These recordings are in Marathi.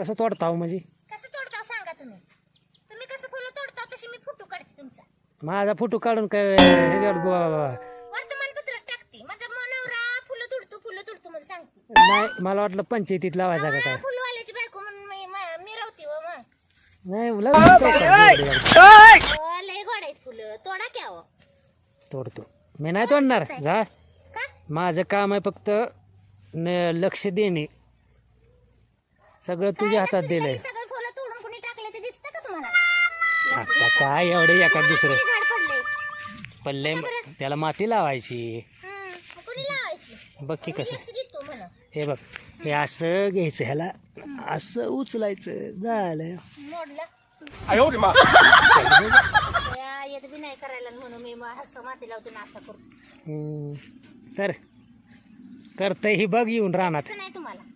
कसं तोडता हो म्हणजे? कसं तोडता सांगा तुम्ही. तुम्ही कसं फुलं तोडता तशी मी फोटो काढते तुमचा. माझा फोटो काढून काय ह्याच्यावर ब- वर्तमानपत्रात टाकते. माझा मनवरा फुलं तोडतो फुलं तोडतो म्हणून सांगते. नाही मला वाटलं पंचायतीत लावायचा का काय? हा, फुलवाल्याची बायको म्हणून मी म- मिरवते व मग. नाही लगेच तोडतो. अहो, लय गोड आहेत फुलं. तोडा क्या हो तोडतो. मी नाही तोडणार. जा. का? माझं काम आहे फक्त न लक्ष देणे. सगळं तुझ्या हातात दिलंय सगळं फुलं तोडून कोणी टाकले ते दिसतं का तुम्हाला आता काय एवढे एका दुसरं किती झाड पडले पल्ले त्याला माती लावायची हम्म, मग कोणी लावायची बघ की मी कसं लक्ष देतो म्हणा हे बघ हे असं घ्यायचं ह्याला असं उचलायचं झालं मोडला 哎呦我的妈！ या येत बी नाही करायला म्हणून मी मग हस्स माती लावतो ना असं करतो हम्म. तर करतंय ही बघ येऊन रानात असं नाही तुम्हाला मला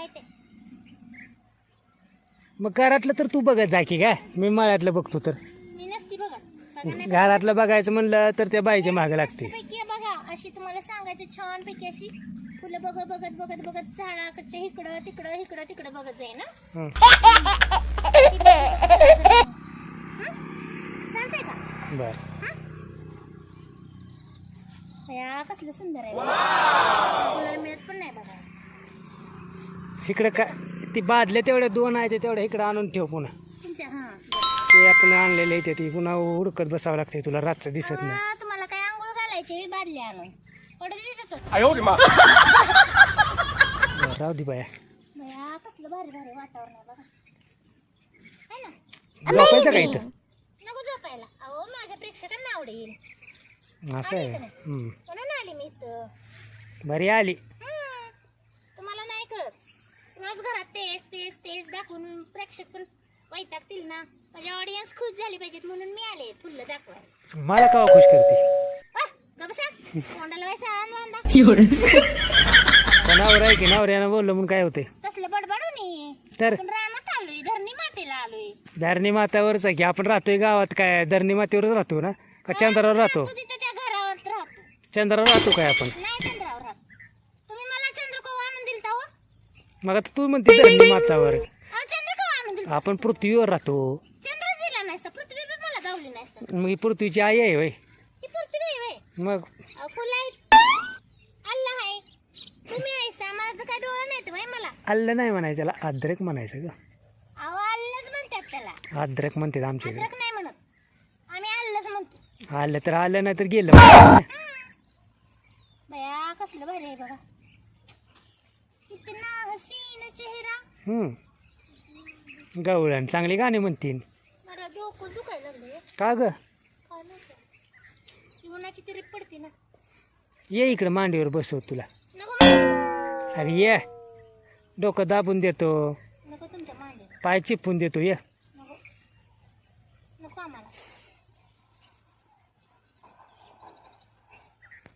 माहीत आहे. मग घरातलं तर तू बघत जा की काय मी मळ्यातलं बघतो तर. मी नसती बघा बघा नाही घरातलं बघायचं म्हणलं तर त्या बाईच्या मागे लागते. पैकी बघा अशी तुम्हाला सांगायची छान पैकी अशी फुलं बघत बघत बघत बघत झाडाच्या इकडं तिकडं इकडं तिकडं बघत जाई ना. हं. चालतंय का? बर. या कसलं सुंदर आहे. फुलाला मिळत पण नाही बघा इकडे काय ती बादल्या तेवढ्या दोन आहे तेवढ्या इकडे आणून ठेव पुन्हा. ते आपण आणलेले ते ती पुन्हा उडकत बसावं लागते तुला रातचं दिसत नाही. दे राहू दे बाया. झोपायचं का इथं? प्रेक्षकांना आवडेल. असं आहे. आली बरी आली. तेच तेच तेच दाखवून प्रेक्षक पण वैतागतील ना. माझ्या ऑडियन्स खुश झाली पाहिजेत म्हणून मी आले फुल्ल दाखवायला. मला का खुश करते? वाह, ग बसा. तोंडाला वैसा आण बांधा पण नवरा आहे की नवऱ्यानं बोललं म्हणून काय होते तसलं तर? पण रानात आलोय धरणी मातेला आलोय. धरणी मातावरच आहे की आपण राहतोय गावात काय? धरणी मातेवरच राहतो ना? का चंद्रावर राहतो? तू तिथे त्या घरावर राहतो. चंद्रावर राहतो काय आपण? नाही चंद्रावर राहत तुम्ही मला चंद्रकोव आणून दिलता हो मग आता तू म्हणते धरणी मातावर. आपण पृथ्वीवर राहतो. मग ही पृथ्वीची आई आहे होय. ही व्हय. मग? अल्ला नाही म्हणायचं त्याला अद्रक म्हणायचं ग. म्हणतात अद्रक म्हणते आमच्या अद्रक नाही म्हणत. आम्ही अल्लच म्हणतो. इकडे आलं तर आलं नाही तर गेलं. कसलं भारी आहे बघा. गवळण चांगली गाणी लागले का ग? ये इकडं मांडीवर बसव तुला. अरे ये. डोकं दाबून देतो. पाय चिपून देतो ये.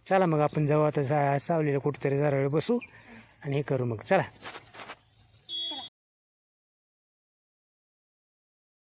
चला मग आपण जाऊ आता सावलीला कुठेतरी जरा वेळ बसू आणि हे करू मग. चला.